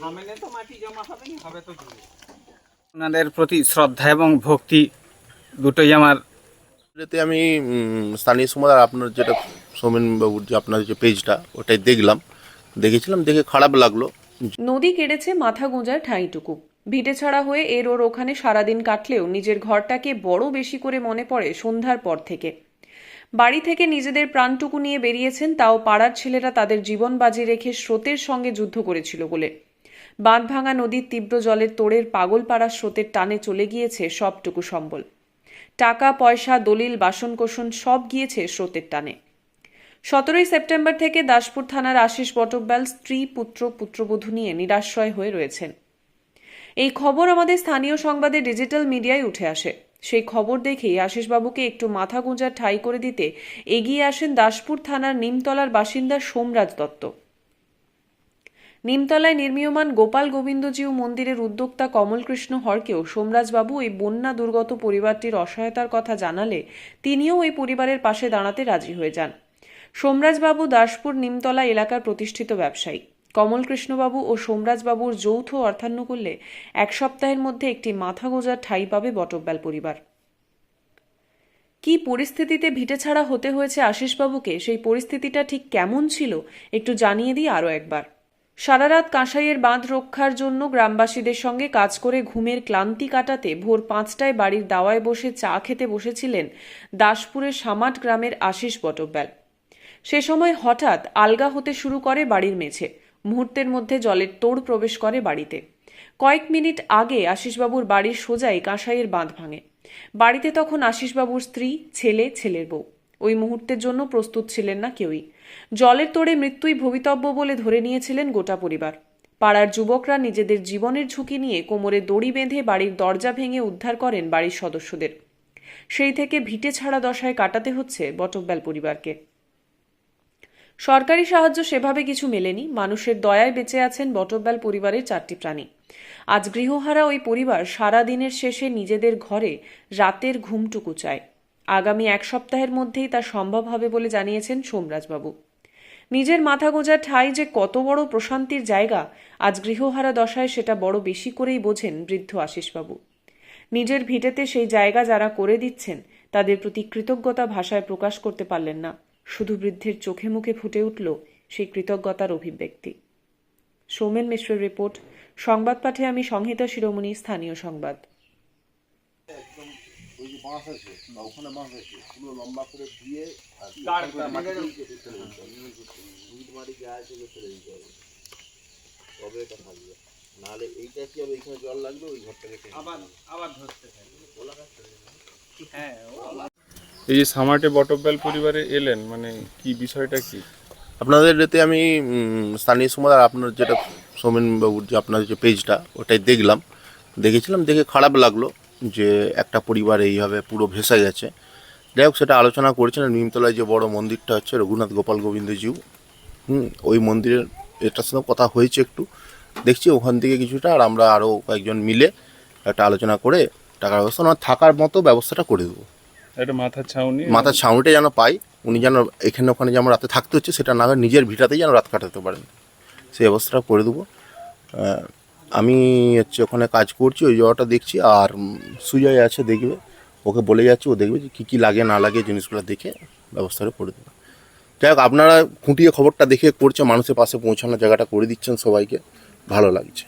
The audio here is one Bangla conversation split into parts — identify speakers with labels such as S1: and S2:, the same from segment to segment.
S1: থামেলে তো মাটি জমা হবে না। হবে তো ধুয়ে
S2: ওনাদের প্রতি শ্রদ্ধা এবং ভক্তি দুটোই আমার।
S3: আমি স্থানীয় সময় আর আপনার যেটা সৌমেন বাবুর যে আপনার যে পেজটা ওটাই দেখলাম। দেখেছিলাম, দেখে খারাপ লাগল।
S4: নদী কেড়েছে মাথা গোঁজার ঠাঁইটুকু। ভিটে ছাড়া হয়ে এর ওর ওখানে সারাদিন কাটলেও নিজের ঘরটাকে বড় বেশি করে মনে পড়ে সন্ধ্যার পর থেকে। বাড়ি থেকে নিজেদের প্রাণটুকু নিয়ে বেরিয়েছেন, তাও পাড়ার ছেলেরা তাদের জীবন বাজি রেখে স্রোতের সঙ্গে যুদ্ধ করেছিল বলে। বাঁধ ভাঙা নদীর তীব্র জলের তোড়ের পাগল পাড়া স্রোতের টানে চলে গিয়েছে সবটুকু সম্বল। টাকা, পয়সা, দলিল, বাসনকোসন সব গিয়েছে স্রোতের টানে। সতেরোই সেপ্টেম্বর থেকে দাসপুর থানার আশিস বটব্যাল স্ত্রী, পুত্র, পুত্রবধূ নিয়ে নিরাশ্রয় হয়ে রয়েছেন। এই খবর আমাদের স্থানীয় সংবাদে ডিজিটাল মিডিয়ায় উঠে আসে। সেই খবর দেখেই আশিসবাবুকে একটু মাথা গুঁজার ঠাই করে দিতে এগিয়ে আসেন দাসপুর থানার নিমতলার বাসিন্দা সোমরাজ দত্ত। নিমতলায় নির্মীয়মান গোপাল গোবিন্দজিউ মন্দিরের উদ্যোক্তা কমলকৃষ্ণ হরকেও সোমরাজবাবু এই বন্যা দুর্গত পরিবারটির অসহায়তার কথা জানালে তিনিও এই পরিবারের পাশে দাঁড়াতে রাজি হয়ে যান। সোমরাজবাবু দাসপুর নিমতলা এলাকার প্রতিষ্ঠিত ব্যবসায়ী। কমলকৃষ্ণবাবু ও সোমরাজবাবুর যৌথ অর্থানুকূল্যে এক সপ্তাহের মধ্যে একটি মাথা গোজার ঠাঁই পাবে বটব্যাল পরিবার। কি পরিস্থিতিতে ভিটে ছাড়া হতে হয়েছে আশিসবাবুকে? সেই পরিস্থিতিটা ঠিক কেমন ছিল? একটু জানিয়ে দিই আরও একবার। সারা রাত কাঁসাইয়ের বাঁধ রক্ষার জন্য গ্রামবাসীদের সঙ্গে কাজ করে ঘুমের ক্লান্তি কাটাতে ভোর পাঁচটায় বাড়ির দাওয়ায় বসে চা খেতে বসেছিলেন দাসপুরের সামাট গ্রামের আশিস বটব্যাল। সে সময় হঠাৎ আলগা হতে শুরু করে বাড়ির মেঝে। মুহূর্তের মধ্যে জলের তোড় প্রবেশ করে বাড়িতে। কয়েক মিনিট আগে আশিসবাবুর বাড়ির সোজাই কাঁসাইয়ের বাঁধ ভাঙে। বাড়িতে তখন আশিসবাবুর স্ত্রী, ছেলে, ছেলের বউ। ওই মুহূর্তের জন্য প্রস্তুত ছিলেন না কেউই। জলের তোড়ে মৃত্যুই ভবিতব্য বলে ধরে নিয়েছিলেন গোটা পরিবার। পাড়ার যুবকরা নিজেদের জীবনের ঝুঁকি নিয়ে কোমরে দড়ি বেঁধে বাড়ির দরজা ভেঙে উদ্ধার করেন বাড়ির সদস্যদের। সেই থেকে ভিটে ছাড়া দশায় কাটাতে হচ্ছে বটব্যাল পরিবারকে। সরকারি সাহায্য সেভাবে কিছু মেলেনি, মানুষের দয়ায় বেঁচে আছেন বটব্যাল পরিবারের চারটি প্রাণী। আজ গৃহহারা ওই পরিবার সারা দিনের শেষে নিজেদের ঘরে রাতের ঘুমটুকু চায়। আগামী এক সপ্তাহের মধ্যেই তা সম্ভব হবে বলে জানিয়েছেন সোমরাজবাবু। নিজের মাথা গোঁজার ঠাঁই যে কত বড় প্রশান্তির জায়গা, আজ গৃহহারা দশায় সেটা বড় বেশি করেই বোঝেন বৃদ্ধ আশিসবাবু। নিজের ভিটেতে সেই জায়গা যারা করে দিচ্ছেন, তাদের প্রতি কৃতজ্ঞতা ভাষায় প্রকাশ করতে পারলেন না। শুধু বৃদ্ধের চোখে মুখে ফুটে উঠল সেই কৃতজ্ঞতার অভিব্যক্তি। সৌমেন মিশ্রের রিপোর্ট সংবাদ পাঠে আমি সংহিতা শিরোমণি স্থানীয় সংবাদ।
S3: ওই যে বাঁশ আছে বা ওখানে বাঁশ আছে পুরো লম্বা করে দিয়ে আর মাটি যা আছে ওগুলো ফেলে দিতে হবে। তবে এটা থাকবে। নাহলে এইটা কি হবে? এইখানে জল লাগবে ওই ঘরটাকে
S1: আবার আবার ধরতে হ্যাঁ ও
S5: এই যে সামাটে বটব্যাল পরিবারে এলেন মানে কি বিষয়টা কি?
S3: আপনাদের এতে আমি স্থানীয় সময় আর আপনার যেটা সৌমেন বাবুর যে আপনার যে পেজটা ওটাই দেখলাম। দেখেছিলাম, দেখে খারাপ লাগল যে একটা পরিবার এইভাবে পুরো ভেসে গেছে। যাই হোক, সেটা আলোচনা করেছিলেন। নিমতলায় যে বড় মন্দিরটা হচ্ছে, রঘুনাথ গোপাল গোবিন্দজিউ। হুম, ওই মন্দিরের এটার সঙ্গে কথা হয়েছে একটু। দেখছি ওখান থেকে কিছুটা, আর আমরা আরও কয়েকজন মিলে একটা আলোচনা করে টাকার ব্যবস্থা ওনার থাকার মতো ব্যবস্থাটা করে দেবো।
S5: একটা মাথার ছাউনি
S3: মাথার ছাউনিটা যেন পাই উনি যেন এখানে ওখানে যেমন রাতে থাকতে হচ্ছে সেটা না নিজের ভিটাতেই যেন রাত কাটাতে পারেন। সেই ব্যবস্থাটা করে দেবো। আমি হচ্ছে ওখানে কাজ করছি ওই জায়গাটা দেখছি আর সুজয় আছে দেখবে। ওকে বলে যাচ্ছি ও দেখবে যে কী কী লাগে না লাগে জিনিসগুলো দেখে ব্যবস্থাটা করে দেবে। যাই হোক আপনারা খুঁটিয়ে খবরটা দেখে করছে মানুষের পাশে পৌঁছানোর জায়গাটা করে দিচ্ছেন সবাইকে ভালো লাগছে।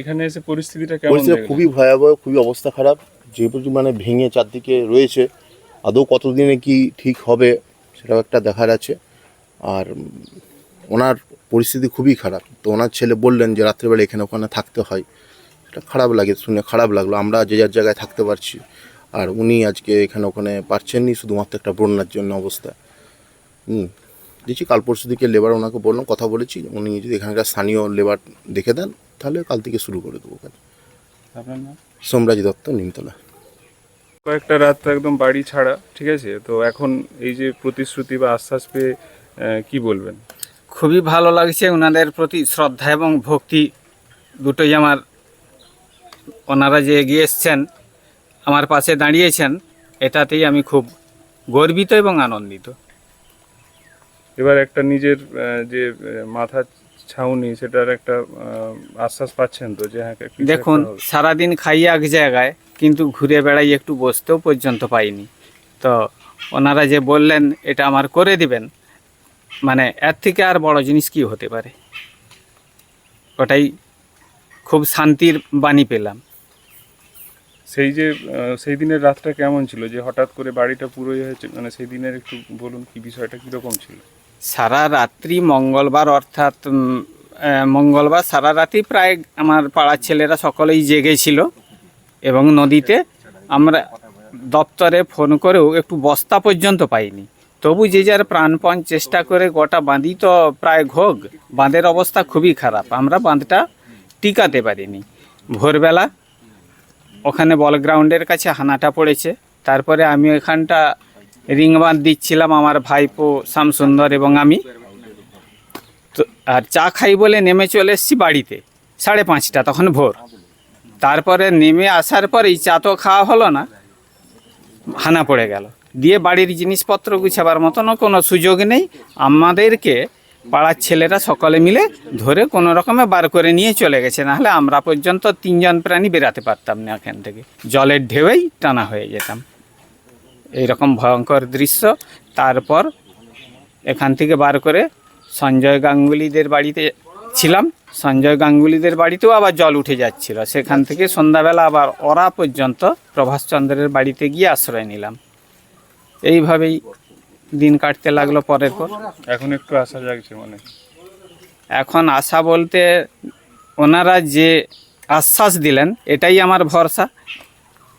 S5: এখানে এসে পরিস্থিতিটা
S3: পরিস্থিতি খুবই ভয়াবহ খুবই অবস্থা খারাপ। যে পরিমাণে ভেঙে চারদিকে রয়েছে, আদৌ কতদিনে কি ঠিক হবে সেটাও একটা দেখার আছে। আর ওনার পরিস্থিতি খুবই খারাপ। তো ওনার ছেলে বললেন যে রাত্রেবেলা এখানে ওখানে থাকতে হয়। সেটা খারাপ লাগে, শুনে খারাপ লাগল। আমরা যে যার জায়গায় থাকতে পারছি। আর উনি আজকে এখানে ওখানে পারছেননি, শুধুমাত্র একটা বন্যার জন্য অবস্থা। হুম, দেখছি কাল পরশু দিকে লেবার ওনাকে বললাম, কথা বলেছি। উনি যদি এখানকার স্থানীয় লেবার দেখে দেন, তাহলে কাল থেকে শুরু করে দেবো কাজ।
S5: আপনার নাম?
S3: সোমরাজ দত্ত নিমতলা।
S5: কয়েকটা রাত তো একদম বাড়ি ছাড়া ঠিক আছে? তো এখন এই যে প্রতিশ্রুতি বা আশ্বাস পেয়ে কি বলবেন?
S2: খুবই ভালো লাগছে ওনাদের প্রতি শ্রদ্ধা এবং ভক্তি দুটোই আমার ওনারা যে এগিয়ে এসছেন আমার পাশে দাঁড়িয়েছেন এটাতেই আমি খুব গর্বিত এবং আনন্দিত।
S5: এবার একটা নিজের যে মাথার ছাউনি সেটার একটা আশ্বাস পাচ্ছেন তো যে হ্যাঁ
S2: দেখুন সারাদিন খাইয়ে এক জায়গায় কিন্তু ঘুরে বেড়াই একটু বসতেও পর্যন্ত পাইনি। তো ওনারা যে বললেন এটা আমার করে দিবেন মানে এর থেকে আর বড় জিনিস কি হতে পারে? ওটাই খুব শান্তির বাণী পেলাম।
S5: সেই যে সেই দিনের রাতটা কেমন ছিল? যে হঠাৎ করে বাড়িটা পুরোই হয়েছে মানে সেই দিনের একটু বলুন কি বিষয়টা কীরকম ছিল?
S2: সারা রাত্রি মঙ্গলবার অর্থাৎ মঙ্গলবার সারা রাত্রি প্রায় আমার পাড়ার ছেলেরা সকলেই জেগেছিল এবং নদীতে আমরা দপ্তরে ফোন করেও একটু বস্তা পর্যন্ত পাইনি। তবু যে যার প্রাণপণ চেষ্টা করে গোটা বাঁধি তো প্রায় ঘোগ, বাঁধের অবস্থা খুবই খারাপ, আমরা বাঁধটা টিকাতে পারিনি। ভোরবেলা ওখানে বল গ্রাউন্ডের কাছে হানাটা পড়েছে, তারপরে আমি এখানটা রিং বাঁধ দিচ্ছিলাম আমার ভাইপো শ্যামসুন্দর এবং আমি। তো, আর চা খাই বলে নেমে চলে এসেছি বাড়িতে, সাড়ে পাঁচটা, তখন ভোর। তারপরে নেমে আসার পরেই চা তো খাওয়া হলো না, হানা পড়ে গেল। দিয়ে বাড়ির জিনিসপত্র গুছাবার মতনও কোনো সুযোগ নেই, আমাদেরকে পাড়ার ছেলেরা সকলে মিলে ধরে কোনো রকমে বার করে নিয়ে চলে গেছে, নাহলে আমরা পর্যন্ত তিনজন প্রাণী বেরাতে পারতাম না এখান থেকে। জলের ঢেউয়েই টানা হয়ে যেতাম। এইরকম ভয়ঙ্কর দৃশ্য। তারপর এখান থেকে বার করে সঞ্জয় গাঙ্গুলিদের বাড়িতে ছিলাম। সঞ্জয় গাঙ্গুলিদের বাড়িতেও আবার জল উঠে যাচ্ছিল। সেখান থেকে সন্ধ্যাবেলা আবার ওরা পর্যন্ত প্রভাসচন্দ্রের বাড়িতে গিয়ে আশ্রয় নিলাম। এইভাবেই দিন কাটতে লাগল পরের পর।
S5: এখন একটু আশা জাগছে মনে।
S2: এখন আশা বলতে ওনারা যে আশ্বাস দিলেন এটাই আমার ভরসা।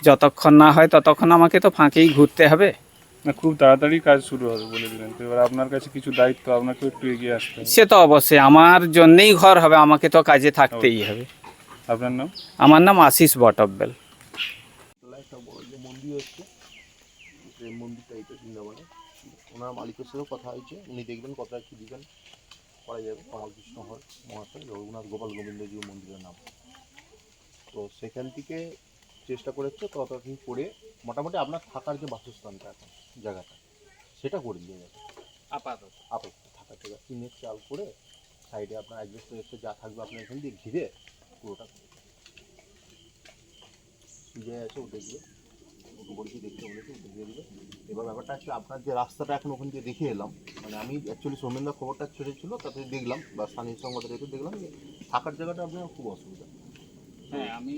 S2: যতক্ষণ না হয় ততক্ষণ আমাকে তো ফাঁকেই ঘুরতে হবে।
S5: না খুব তাড়াতাড়ি কাজ শুরু হবে বলে দিলেন। তো এবার আপনার কাছে কিছু দায়িত্ব আপনাকে একটু এগিয়ে আসতে হবে।
S2: সে তো অবশ্যই আমার জন্যেই ঘর হবে আমাকে তো কাজে থাকতেই হবে।
S5: আপনার নাম?
S2: আমার নাম আশিস বটব্বেল।
S3: একটা বড় যে মন্দির হচ্ছে মন্দিরটা এইটা বৃন্দাবনে ওনার মালিকের সাথেও কথা হয়েছে উনি দেখবেন কতটা কি দিবেন করা যাবে কমলকৃষ্ণ হর মহাশয় রঘুনাথ গোপাল গোবিন্দজি মন্দিরের নাম। তো সেখান থেকে চেষ্টা করেছে ততটা করে মোটামুটি আপনার থাকার যে বাসস্থানটা এখন জায়গাটা সেটা করে দিয়ে যাবে
S2: আপাতত।
S3: আপাতত থাকার জায়গা। টিনের চাল করে সাইডে আপনার অ্যাডজাস্ট যা থাকবে আপনার এখান দিয়ে ঘিরে পুরোটা করে দেবে। যে আছে ও দেখবে বলছি দেখতে বলেছি দেখিয়ে দেবে এবার ব্যাপারটা হচ্ছে আপনার যে রাস্তাটা এখন ওখান দিয়ে দেখে এলাম মানে আমি অ্যাকচুয়ালি সৌমেনদা খবরটা ছেড়েছিল তাতে দেখলাম বা স্থানীয় সংবাদে রেখে দেখলাম যে থাকার জায়গাটা আপনার খুব অসুবিধা।
S2: হ্যাঁ আমি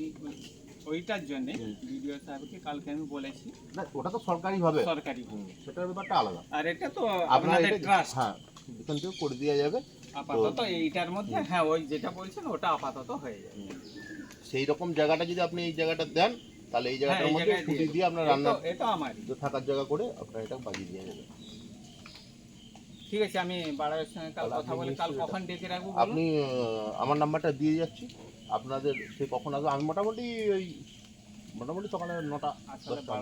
S2: ওইটার জন্য। ভিডিও সাহেবকে কালকে আমি বলেছি।
S3: না ওটা তো সরকারিভাবে।
S2: সরকারি।
S3: সেটার ব্যাপারটা আলাদা।
S2: আর এটা তো আপনাদের ট্রাস্ট
S3: হ্যাঁ এখান থেকে করে দেওয়া যাবে।
S2: আপাতত এইটার মধ্যে হ্যাঁ ওই যেটা বলছেন ওটা আপাতত হয়ে যাবে।
S3: সেই রকম জায়গাটা যদি আপনি এই জায়গাটা দেন তাহলে এই
S2: হ্যাঁ,
S3: জায়গাটার মধ্যে
S2: জায়গায় দিয়ে
S3: আপনার রান্না
S2: এটা আমারই।
S3: যে থাকার জায়গা করে আপনার এটা বাজিয়ে দেওয়া যাবে
S2: ঠিক আছে আমি বাড়ার সঙ্গে কাল কথা বলে কাল কখন ডেকে রাখব
S3: আপনি আমার নাম্বারটা দিয়ে যাচ্ছি। আপনাদের সে কখন আসবে? আমি মোটামুটি ওই মোটামুটি সকালে নটা দশটা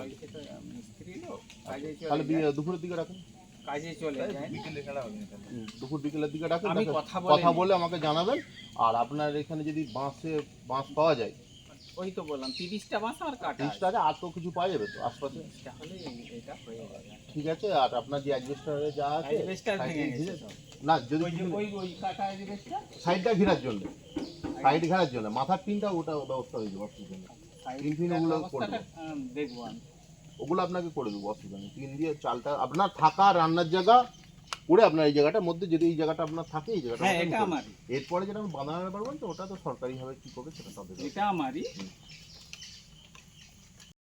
S2: কাজে
S3: তাহলে
S2: যায়।
S3: দুপুরের দিকে রাখুন।
S2: কাজে চলে
S3: দুপুর বিকেলের দিকে রাখুন
S2: কথা বলে
S3: কথা
S2: নিই।
S3: বলে আমাকে জানাবেন। আর আপনার এখানে যদি বাঁশে বাঁশ পাওয়া যায়
S2: ওই তো বললাম তিরিশটা আর কাটা
S3: তিরিশটা আছে আর তো কিছু পাওয়া যাবে তো আশপাশে?
S2: তাহলে এটা হয়ে যাবে।
S3: ঠিক আছে আর আপনার যে যা আছে
S2: অ্যাজবেস্টার ভেঙে গেছে
S3: না যদি
S2: ওই ওই কাটা
S3: সাইডটা ঘেরার জন্য। সাইড ঘেরার জন্য। মাথার টিনটা ওটা ব্যবস্থা হয়ে যাবে অসুবিধা নেই। তিন তিন ওগুলো
S2: দেখব
S3: ওগুলো আপনাকে করে দেবো অসুবিধা নেই। টিন দিয়ে চালটা আপনার থাকা রান্নার জায়গা করে আপনার এই জায়গাটার মধ্যে যদি এই জায়গাটা আপনার থাকে এই জায়গাটা
S2: হ্যাঁ এটা আমারই।
S3: এরপরে যেটা আমি বাঁধানোর ব্যাপার বলছি ওটা তো সরকারি ভাবে কি করবে সেটা তাদের
S2: এটা আমারই।